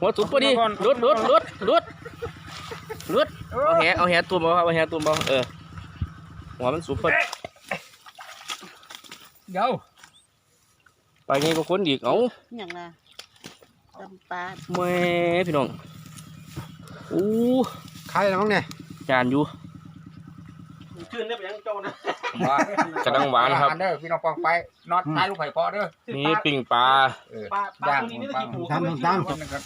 หัวสุดพอดีลุดลุดลุดลุดลุดเอาแหเอาแหตุ่มเอาครับเอาแหตุ่มเอาเออหัวมันสุดพอดีเดี๋ยวไปไงก็คนอีกเอ้าอย่างละตำปลาแม่พี่น้องอู้ขายแล้วมั้งเนี่ยจานอยู่ชื่นได้ไปยังเจ้านะกระดังหวานครับเด้อพี่น้องปองไปนอนตายลูกไผ่พอเด้อนี่ปิ่งปลาเออปลาปลาย่างตัวนี้ไม่ได้ปักิงนหมูตามตามกัน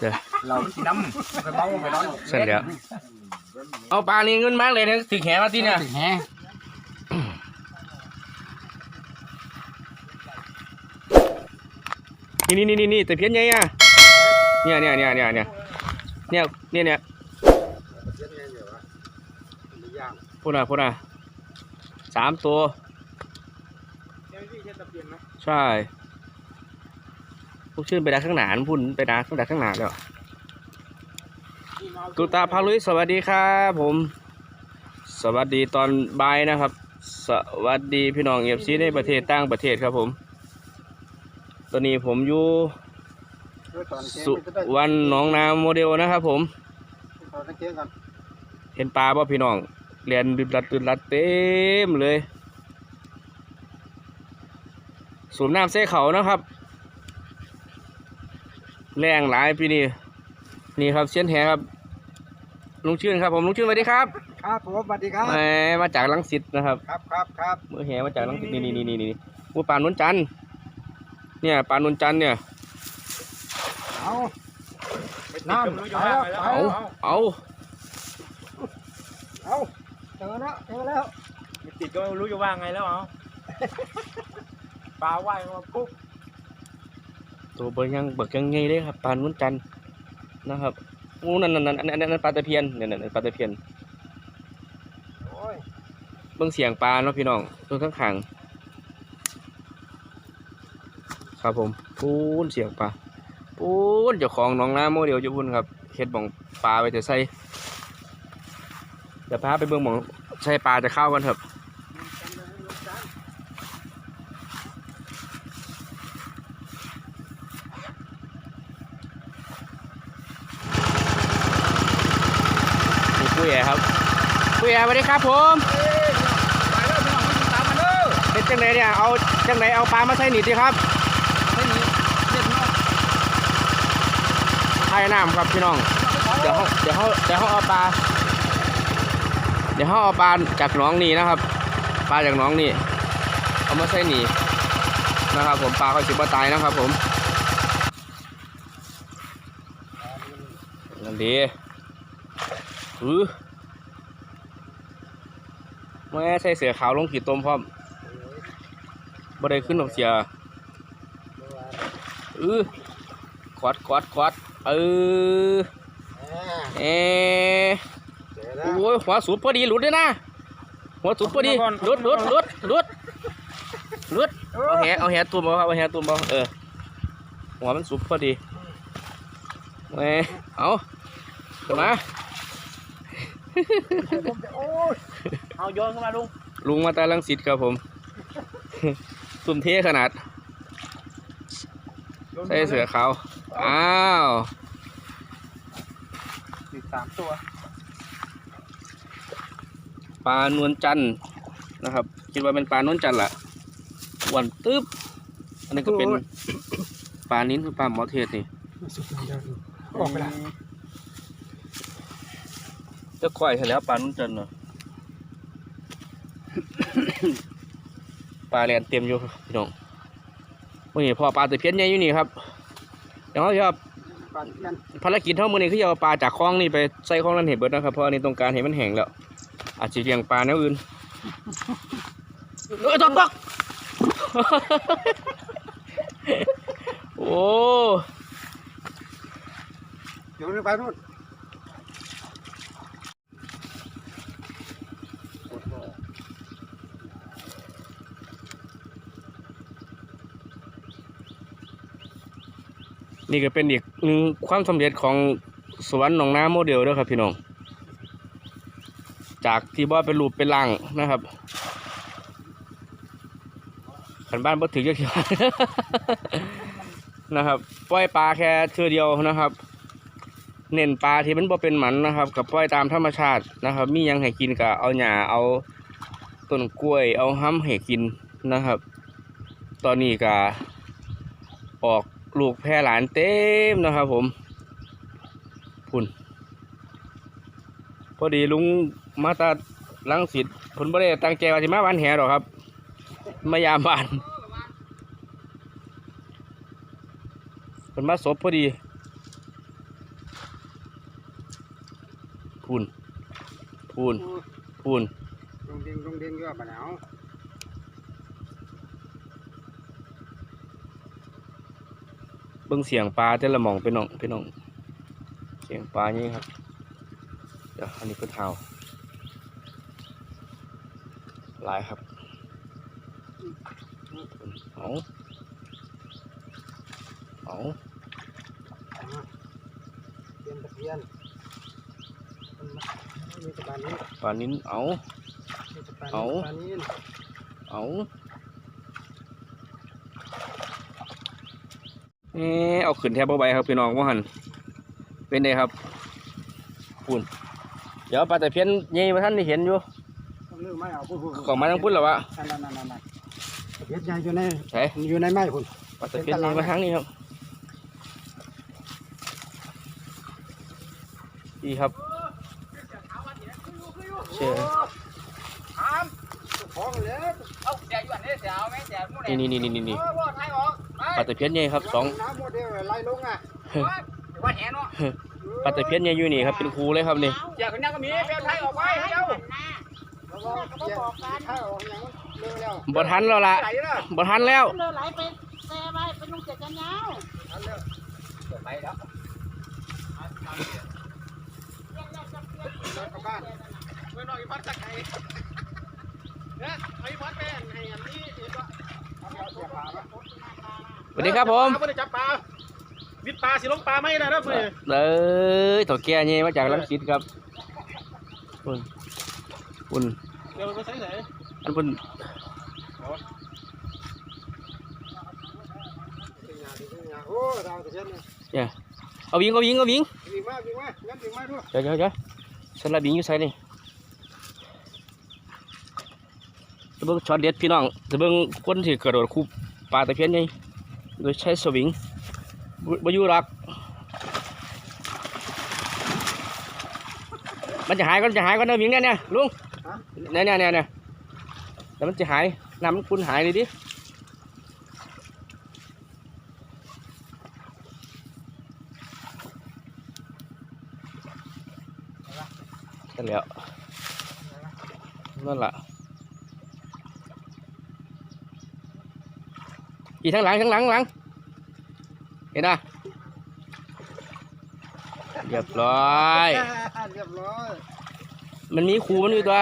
เดี๋ยวเราที่น้ำไปเมาไปนอนเสร็จแล้วเอาปลานี่เงินมากเลยนะถึงแหมาที่เนี่ยถึงแฮนี่นี่นี่นี่แต่เพี้ยนไงอะเนี่ยเนี่ยเนี่ยเนี่ยเนี่ยเนี่ยเนี่ยเนี่ยพูดน่ะพูดน่ะสามตัว ใช่ พวกชื่นไปดักข้างหนานพุ่นไปดักข้างดักข้างหนาแล้วตุตาพาลุยสวัสดีครับผม สวัสดีตอนบ่ายนะครับ สวัสดีพี่น้องเอฟซีในประเทศต่างประเทศครับผม ตอนนี้ผมอยู่สุวรรณหนองนาโมเดลนะครับผม เห็นปลาป่ะพี่น้องเรียนดึดรัดดึดรัดเต็มเลย สูบน้ำเส้เขานะครับ แรงหลายปีนี้นี่ครับเชียนแหครับลุงชื่นครับผมลุงชื่นสวัสดีครับครับผมสวัสดีครับแหมมาจากลังสิตนะครับครับครับครับมือแหมาจากลังสิตนี่นี่นี่นี่นี่มือปลานวลจันทร์เนี่ยปลานวลจันทร์เนี่ยเอาน้ำไปแล้วไปเอาแล้วเอาเอาเจอแล้วเจอแล้วไม่ติดก็ไม่รู้จะว่าไงแล้วเอาปลาว่ายมาปุ๊บ ตัวเบิกยังเบิกยังไงเลยครับปลานวลจันทร์นะครับโอ้นั่นนั่นนั่นอันนั้นอันนั้นปลาตะเพียนเนี่ยนั่นปลาตะเพียนโอ้ยเบิ่งเสียงปลาเนาะพี่น้องตัวข้างขังครับผมปูนเสียงปลาปูนเจ้าของหน้องน้ำโมเดลเจ้าพุ่นครับเฮ็ดบ่องปลาไว้แต่ใส่เดี๋ยวพาไปเบิ่งหม่องใส่ปลาจะเข้ากันเถอะนี่ผู้ใหญ่ครับผู้ใหญ่ส วัสดีครับผมไปแล้วพี่น้องมันตามมาเด้อเป็นจังไดเนี่ยเอาจังไดเอาปลามาใส่หนีดีครับไม่มีเด็ดเนาะไข่น้ำครับพี่น้อง เดี๋ยวเขาเดี๋ยวเขาเดี๋ยวเขาเอาปลา เดี๋ยวเขาเอาปลาจากหนองนี่นะครับ ปลาจากหนองนี่ เอามาใส่หนีนะครับผมปลาเขาสิบตายนะครับผมนั่นดีอือ ม่ใส่เสือขาวลงขีดตมพร้อมบ่ได้ขึ้นหอกเสียอือกอดกอดกอดเออเออโอ้ยหัวสูบพอดีหลุดเลยนะหัวสูบพอดีหลุดหลุดหลุดหลุดหลุดเอาแหเอาแหตุ่มเอาครับเอาแหตุ่มเอาเออหัวมันสุบพอดีเอ้ยเอาขึ้นมาโอ้ย เอาโยนเข้ามาลุงลุงมาตาลังสิตครับผมตุ่มเทขนาด ใส่เสือขาว อ้าวสิบสามตัว ปลานวลจันทร์นะครับ คิดว่าเป็นปลานวลจันทร์ล่ะอ้วนตึ๊บ อันนี้ก็เป็น ปลานิ้นคือปลาหมอเทศนี่ออกไปละจะค่อยให้แล้วปลานวลจันทร์เนาะ ลาแลนเต็มอยู่ครับพี่น้องวันนี้พอปลาตะเพียนใหญ่อยู่นี่ครับเดี๋ยวเขาจะปันกันภารกิจเท่ามือนี้คือจะเอาปลาจากคลองนี่ไปใส่คลองนั้นเห็นเบิดนะครับเพราะอันนี้ต้องการเห็นมันแห้งแล้ว อาจจะเลี้ยงปลาแนวอื่นเอ้ยตกตกโอ้เดี๋ยวไปนู่น นี่ก็เป็นอีกหนึ่งความสำเร็จของสวนหนองน้ำโมเดลด้วยครับพี่น้อง จากที่บ่เป็นรูปเป็นร่างนะครับขันบ้านบ่ถือเยอะๆนะครับปล่อยปลาแค่เทือเดียวนะครับ เน้นปลาที่มันบ่เป็นหมันนะครับกับปล่อยตามธรรมชาตินะครับ มียังให้กินก็เอาหญ้าเอาต้นกล้วย เอาห้ำให้กินนะครับ ตอนนี้ก็ออก ลูกแพร่หลานเต็มนะครับผมพุ่น พอดีลุงมาตาลังสิตผลบ่ได้ตั้งใจว่าสิมาบ้านแหหรอครับ มายามบ้านผลมาศพพอดีพูนพูนพูนลงดิงลงดิงเยอะปะเนี่ เอาเบิ่งเสียงปลาแต่ละหมองพี่น้องพี่น้อง เสียงปลานี่ครับ เดี๋ยวอันนี้เป็นเท้าหลายครับเอาเอาเตรียมตะเพียนมันมีตะปานี้ปลานิ้นเอามีตะปาเอานี้ปานี้เอา เอ๊ะเอาขึ้นแทบบ่ไหวครับพี่น้องว่าหันเป็นไงครับพูนเดี๋ยวปลาตะเพียนใหญ่มาท่านได้เห็นอยู่ต้องลืมไม่เอาพูดพูดกล่องมาทั้งพุ่นหรอวะนั่นนั่นนั่นนั่นตะเพียนใหญ่อยู่ในใช่อยู่ในไม้คุณปลาตะเพียนใหญ่มาทั้งนี้ครับดีครับเชื่อของเลยเอาแจกอยู่อันนี้เสียเอาไหมแจกมู่นี่นี่นี่ นี่นี่เออบ่ไทยออกไปลาตะเพียนใหญ่ครับสองน้ำโมเดลไล่ลงอะว่าแหนเนาะปลาตะเพียนใหญ่อยู่นี่ครับเป็นครูเลยครับนี่แจกคนนี้ก็มีเปลวไทยออกไปเจ้าบ่ทันแล้วล่ะหลเนาะบ่ทันแล้วไหลไปแซ่ไว้เป็นลุงเจ็ดกันยาวไปแล้วบ้านเมื่อน้อยพัดตะไคร้เนี่ยไอ้พัดแม่ให้อันนี้เห็นว่า วัสดีครับผมปลาไม่ได้จับปลาวิดปลาสิลงปลาไม่นะเด้อเพื่อนเอ้ยตัวแก่ใหญ่มาจากลังสิตครับปุ่นปุ่นเดี๋ยวไปใส่ไหนอันปุ่นโอ้ดาวตะเพียนเนี่ยเอาวิ่งเอาวิ่งเอาวิ่งวิ่งมาวิ่งมางั้นวิ่งมาด้วยเดี๋ยวเดี๋ยวเดี๋ยวฉันละวิ่งอยู่ไสนี่จะเบิ่งช็อตเด็ดพี่น้องจะเบิ่งคนที่กระโดดคูปลาตะเพียนใหญ่ โดยใช้สวิงบ่บ่อยู่หรอกมันจะหายก็จะหายก็เดินวิ่งเนี่ยเนี่ยลุงเนี่ยเนี่ยเนี่ยเนี่ยแต่มันจะหายน้ำมันคุณหายเลยดิใช่แล้วนั่นแหละ อีกทั้งหลังทั้งหลังหลัง เห็นอะเรียบร้อย เรียบร้อย มันมีครูมันอยู่ตัว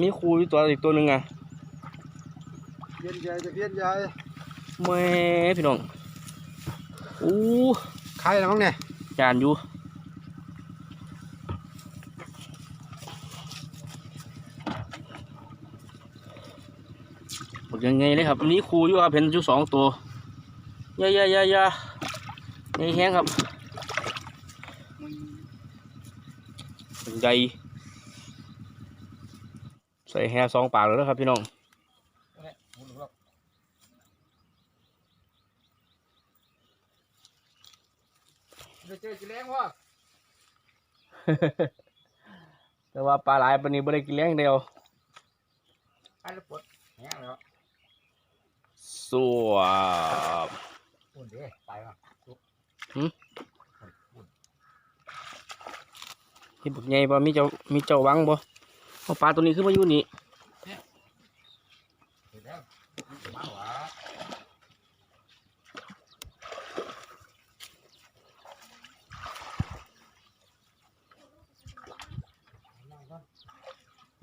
มีครูอยู่ตัวอีกตัวหนึ่งอะเพียนใหญ่ตะเพียนใหญ่แม่พี่น้องอู้ใครละมั้งเนี่ยจานอยู่ บอกยังไงเลยครับมีครูอยู่ครับเห็นอยู่สองตัวอยาอยาอยาอยาใหญ่แห้งครับใหญ่ใส่แฮสองปากเลยนะครับพี่น้องเดี๋ยวเจอจีแรงวะแต่ว่าปลาหลายปานนี้ไม่ได้กินเลี้ยงเดียวไปแล้วปวดแห้งแล้ว สวบปุ่นเด้ไปมาที่บุกใหญ่บ่มีเจ้ามีเจ้าวังบ่เอาปลาตัวนี้ขึ้นมาอยู่นี่เห็นแล้วมาหวา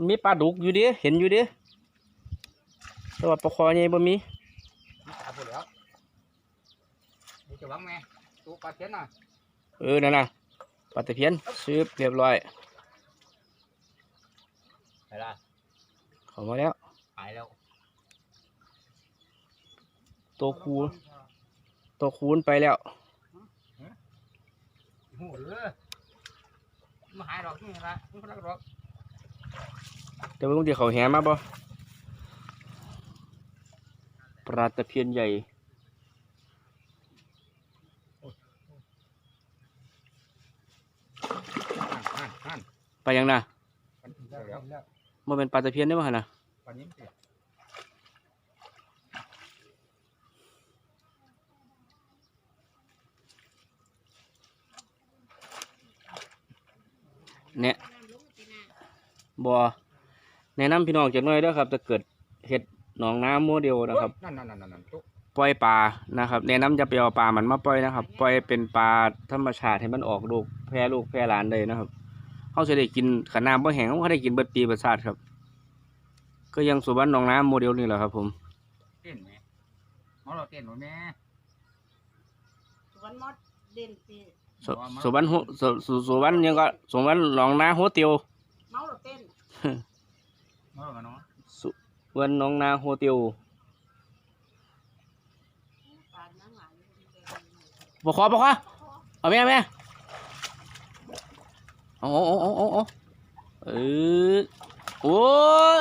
มีปลาดุกอยู่เดิเห็นอยู่เดิแต่ว่าปลาคอใหญ่บ่มี ตาไปแล้ว นี่จะวังแม่ตัวปลาเทียนน่ะเออนั่นน่ะปลาตะเพียนซื้อเรียบร้อยไปละเข้ามาแล้วไปแล้วตัวคูตัวคูณไปแล้วโหเออมาหายดอกนี่ละนี่คนละดอกเดี๋ยวเพิ่งที่เขาแหมาบ่ปลาตะเพียนใหญ่ หันหันไปยังน่ะหันแล้วแล้วมันเป็นปลาตะเพียนได้บ่ฮะน่ะปันนี้สิเนี่ยบ่แนะนำพี่น้องจักหน่อยเด้อครับถ้าเกิดเฮ็ดหนองน้ำโมเดลนะครับ นั่นนั่นนั่นนั่นตุ๊กป ล่อยปลานะครับแนะนำจะไปเอาปลามันมาปล่อยนะครับ ปล่อยเป็นปลาธรรมชาติให้มันออกลูกแพร่ลูกแพร่หลานได้นะครับเขาจะได้กินขนาดบ่แห้งเขาก็ได้กินเบิดปีเบิดชาติครับ ก็ยังสุวรรณหนองน้ำโมเดลนี่แหละครับ ผมเต้นไหมมอเราเต้นหรือแม่วันมดเด่นสิสสุวรรณโฮสุสุสุวรรณยังก็สุวรรณหนองนาโฮเตียวเมาเราเต้นมอเรากันเนาะสุวรรณหนองนาโฮเตียว ปานนั่งหลาย บกคอบกคอเอาแม่แม่เอาเอาเอาเอาเอาเออโอ้ย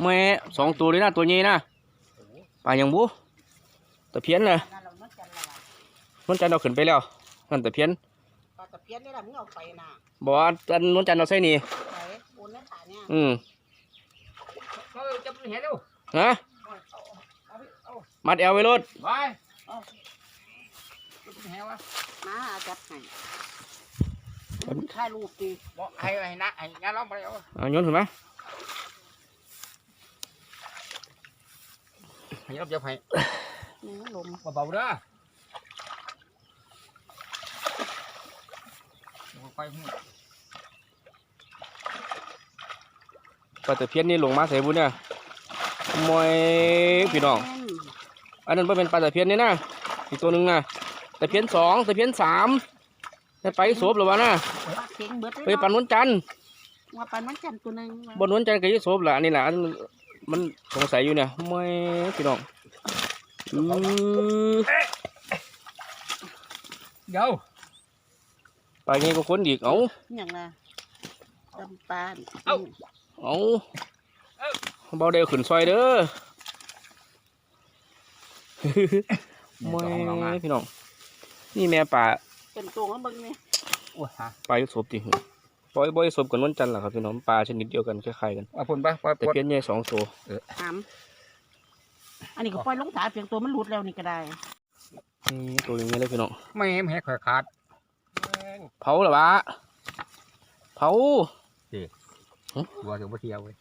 แม่สองตัวเลยนะตัวนี้นะปลายังบูตะเพียนเลยนั่นเราเมื่อจันละนวลจันทร์เอาขึ้นไปแล้วนั่นตะเพียนปลาตะเพียนนี่แหละมึงเอาไปน่ะบอกว่าจันนวลจันทร์เอาใส่นี่ไปปูนในขาเนี่ยอืมมอเราจะไปเห็นเร็วฮะเอาไปเอา มัดแอวไว้รถไปเอาจะไปเห็นวะมาอาจับให้ถ่ายรูปดิบอกให้ให้นะให้งานร้องไปเอาเอาโยนขึ้นมาให้รับจะให้นี่ลมเบาๆเด้อค่อยๆหูปลาตะเพียนนี่ลงมาใส่บุญเนี่ยมวยพี่น้อง อันนั้นบ่เป็นปลาตะเพียนนี่นะอีกตัวหนึ่งนะตะเพียนสองตะเพียนสามได้ไปโสบหรือวะนะปลาเข็งเบิดไปปันนวลจันทร์ว่าปันมันจันตัวนึงบนนวลจันทร์ก็อยี่โสบละอันนี้แหละอันมันสงสัยอยู่เนี่ยมวยพี่น้องอือเดี๋ยวไปไงก็คนอีกเอาอย่างละตำปลาเอาเบาเดียวขึ้นซอยเด้อ มวยพี่น้อง นี่แม่ป่าเป็นตัวของมึงนี่โอ้ยฮะปลายุทธศพดิปล่อยบ่อยศพกับนวลจันทร์ล่ะครับพี่น้องปลาชนิดเดียวกันคล้ายๆกันเอาพุ่นไปไปแต่ปวดเพี้ยนใหญ่สองตัวถามอันนี้ก็ปล่อยลงสาเพียงตัวมันหลุดแล้วนี่ก็ได้นี่ตัวอย่างนี้เลยพี่น้องไม่เห็นแหกขาดเผาเหรอวะเผาบัวถึงบ่เที่ยวเว้ย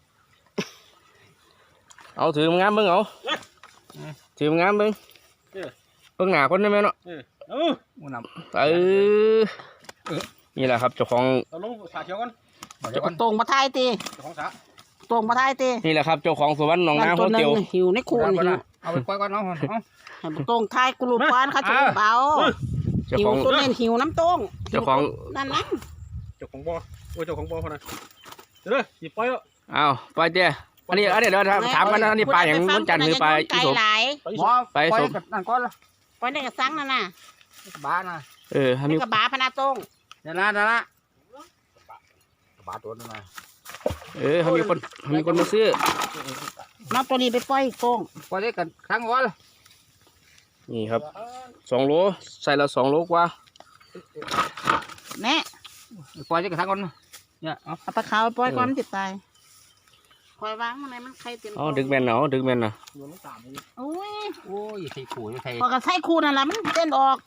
เอาถือมางามเบิ่งเอา ถือมางามเบิ่งเบิ่งหน้าคนได้ไหมเนาะเออมูนเออนี่แหละครับเจ้าของเราลงสาเขียวกันำเดี๋ยวก่อนตรงมาทายตีเจ้าของสาตรงมาทายตีนี่แหละครับเจ้าของสวนหนองนาโฮตัวหนึเตียว งหิวในโคนหิวเอาไปปล่อยก่อนเอาเอาให้มันตรงทายกรูปวานเขาจะเบาเจ้าหิขวองตัวเล่นหิวน้ำตรงเจ้าของนั่นนะเจ้าของบ่อโอ้ยเจ้าของบ่อคนนั้นเดี๋ยวเด้อหยิบปล่อยแล้วอ้าวไปเจ้ อันนี้อันนี้เดี๋ยวถามกันนะอันนี้ปลาอย่างนวลจันทร์หรือปลาอีไก่สมหลายไปหมอไปปล่อยสมกับนั่นก่อนละปล่อยในกระสังนั่นน่ะบ้านะเออให้ในมีกระบาพนาตรงเดี๋ยวนะเดี๋ยวนะบ้าตัวนึงนะเออให้มีคนให้มีคนมาซื้อน้องตัวนี้ไปปล่อยตรงปล่อยได้กันครั้งก่อนละนี่ครับสองโลใส่ละสองโลกว่าแน่ปล่อยได้กันครั้งก่อนเนี่ยเอาเอาปลาขาวไปปล่อยก่อนมันติดตาย คอยวางมันไหนมันใครเต็มอ๋อดึกแมนเนาะดึกแมนนะโยนลงสามเลยโอ้ยโอ้ยใส่ขู่ใส่พอกระใส่คูนั่นละมันเต้นออก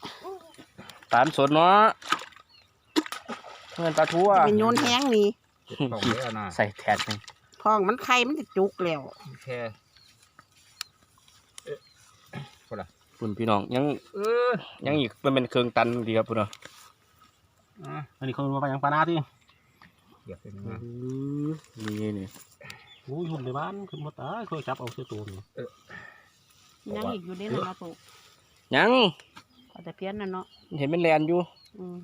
ตาลสดเนาะเงินปลาทูอะเป็นโยนแห้งนี่ของเยอะนะใส่แทนนี่ทองมันไข่มันจะจุกแล้วแค่คุณพี่น้องยังเออยังอีกมันเป็นเครื่องตันดีครับพุ่นเนาะอะอันนี้เขามาไปยังปลาหน้าที่เดี๋ยวเป็นนี่ นี่โอ้ยหุ่นในบ้านขึ้นมาตายเคยจับเอาเสื้อตัวนี่ยังอีกอยู่นี่นะเนาะตุกยังเอาแต่เพี้ยนน่ะเนาะเห็นเป็นแลนอยู่อืม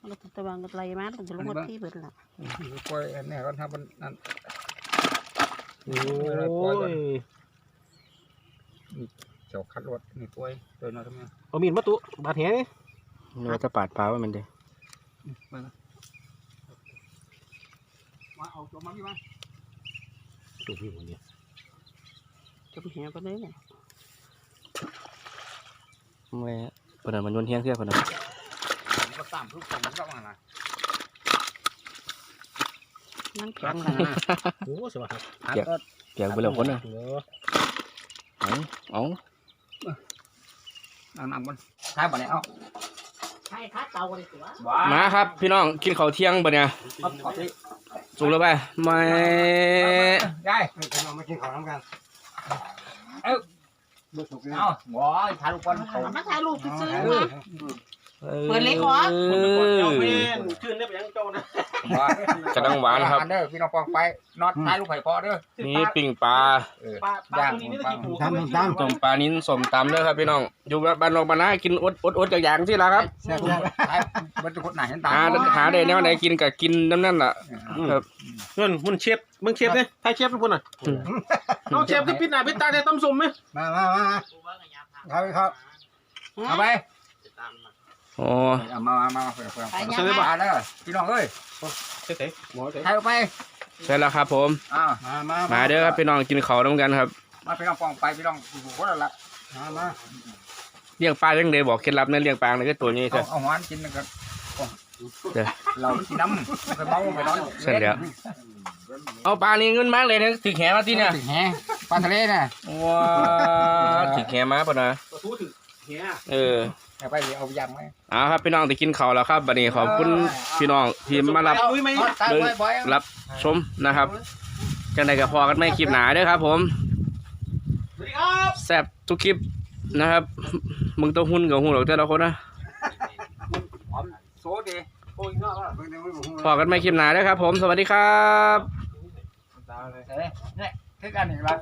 มันก็ตะวังก็ไล่มามันจะลงมาที่เบิดละปล่อยอันนี้ก่อนทำมันนั่นโอ้ยเขียวคัดรถนี่ป่วยตัวน้อยทำไมเอามีดมาตุบาดแผลนี่นี่ว่าจะปาดปลาว่ามันเด้มามาเอาตัวมันนี่มา ตุพี่วันนี้จมแหไปเลยเนี่ยไม่ปนนั้นมันโยนเฮี้ยงเสื้อปนนั้นผมก็ตามทุกคนมันก็มาละนั่งแข็งเลยโอ้สวัสดีครับคัดรถเปียกไปแล้วคนน่ะโอ้เอาเอาเอาน้ำมันท้ายบ่เนี่ยเอาใช่ค้าเตาเลยตัวว้ามาครับพี่น้องกินข้าวเที่ยงปะเนี่ยเอาเอา สิสุกแล้วไปไม่ยายเรามากินข้าวน้ำกันเอาว้ายถ่ายรูปก่อนเอามาถ่ายรูปซื้อเอมาอ เปิดเล็กเหรอเอเอาอแม่นขึ้นได้ไปยังเจ้านะว้ายกระดังหวานครับ เด้อพี่น้องปองไปน็อตถ่ายรูปไผ่พอเด้อนี่ปิ่งปลาเออปลาปลาตัวนี้ไม่ได้กินผูกตามตามต้มปลานิ้นสมตำเด้อครับพี่น้อง อยู่บ้านนอกบ้านนากินอดอดอดจากอย่างที่ละครับแซ่บๆถ่ายบรรจุคนไหนเห็นตาหาหาได้แนวไหนกินกับกินน้ำนั่นล่ะครับเงินมันเชฟมึงเชฟเนี่ยไทยเชฟทุกคนน่ะเอาเชฟก็ปิดหน้าปิดตาได้ต้มสุ่มไหมมามามาเอาไปครับเอาไป อ๋อเอามามามาเพื่อนเพื่อนเซื้อบาทแล้วพี่น้องเอ้ยเจ๊หมอเจ๊ถ่ายเอาไปใช่แล้วครับ ผมอ่ามามามาเด้อครับพี่น้องกินข้าวน้ำกันครับ มาพี่น้องปองไปพี่น้องอยู่คนละละมามาเลี้ยงปลาเลี้ยงเลยบอกเคล็ดลับนะเลี้ยงปลาเลยก็ตัวนี้เอาใช่เอาหวานกินนะครับเดี๋ยวเรากินน้ำไปเมาไปนอนใช่แล้วเอาปลานี่เงินมากเลยนะถือแขมาที่เนี่ยแหปลาทะเลน่ะว้าถือแขมาปะนะตัวทูถึงเฮียเออ เอาไปเอายำไหมเอาครับพี่น้องที่กินข้าวแล้วครับบัดนี้ขอบคุณพี่น้องที่มารับเอาอุ้ยไหมตายไปบ่อยรับชมนะครับจังใดก็พอกันไม่คลิปหนาเด้อครับ ผมสวัสดีครับแซ่บทุกคลิปนะครับ มึงต้องหุ้นกับหุ้นหรอกแต่ละคนนะหอมโซดีโอ้ยน่ารักพอกันไม่คลิปหนาเด้อครับ ผมสวัสดีครับเฮ้ยเนี่ยคือกันอีกแล้ว